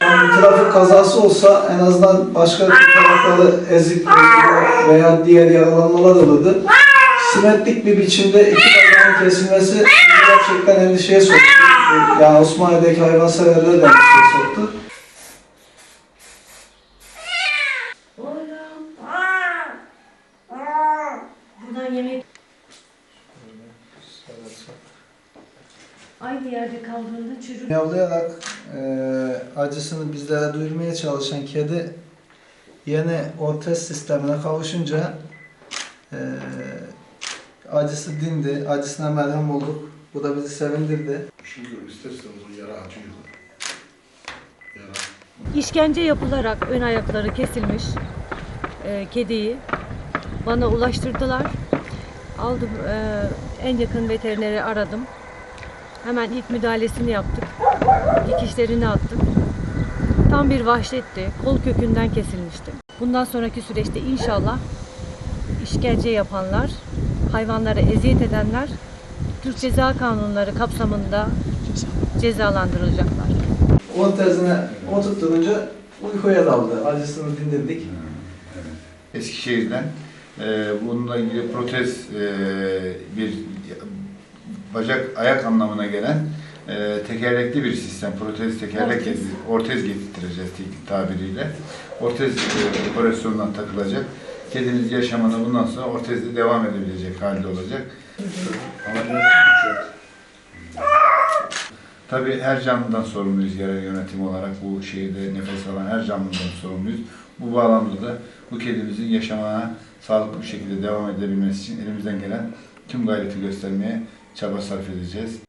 Yani bir trafik kazası olsa en azından başka tarafları ezik veya diğer yaralanmalar olurdu. Simetrik bir biçimde iki bacağın kesilmesi gerçekten endişeye soktu. Yani Osmaniye'deki hayvanseverler de endişeye soktu. Oğlum. Buradan yemek aynı yerde kaldığında çocuk Yavlayarak eee acısını bizlere duyurmaya çalışan kedi yeni ortez sistemine kavuşunca eee acısı dindi, acısına merhem olduk. Bu da bizi sevindirdi. Şimdi ister istemez o yara acıyor. Yara. İşkence yapılarak ön ayakları kesilmiş e, kediyi bana ulaştırdılar. Aldım e, en yakın veterineri aradım. Hemen ilk müdahalesini yaptık. Dikişlerini attık. Tam bir vahşetti. Kol kökünden kesilmişti. Bundan sonraki süreçte inşallah işkence yapanlar, hayvanlara eziyet edenler Türk Ceza Kanunları kapsamında cezalandırılacaklar. Ortezine oturtturunca uykuya daldı. Acısını dindirdik. Eskişehir'den e, bununla ilgili protez e, bir bacak ayak anlamına gelen e, tekerlekli bir sistem, protez tekerlek, Ortez. ortez teknik tabiriyle. Ortez e, operasyonundan takılacak. Kedimiz yaşamına bundan sonra ortezle devam edebilecek halde olacak. Tabii her canlıdan sorumluyuz yerel yönetim olarak bu şehirde nefes alan her canlıdan sorumluyuz. Bu bağlamda da bu kedimizin yaşamına sağlıklı bir şekilde devam edebilmesi için elimizden gelen tüm gayreti göstermeye çaba sarf edeceğiz.